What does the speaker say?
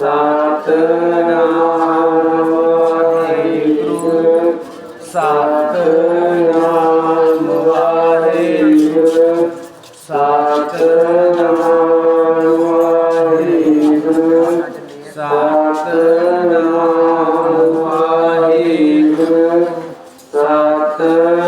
सतनाम सतनाम सात सतनाम सात सतनाम वाहेगुरु सतनाम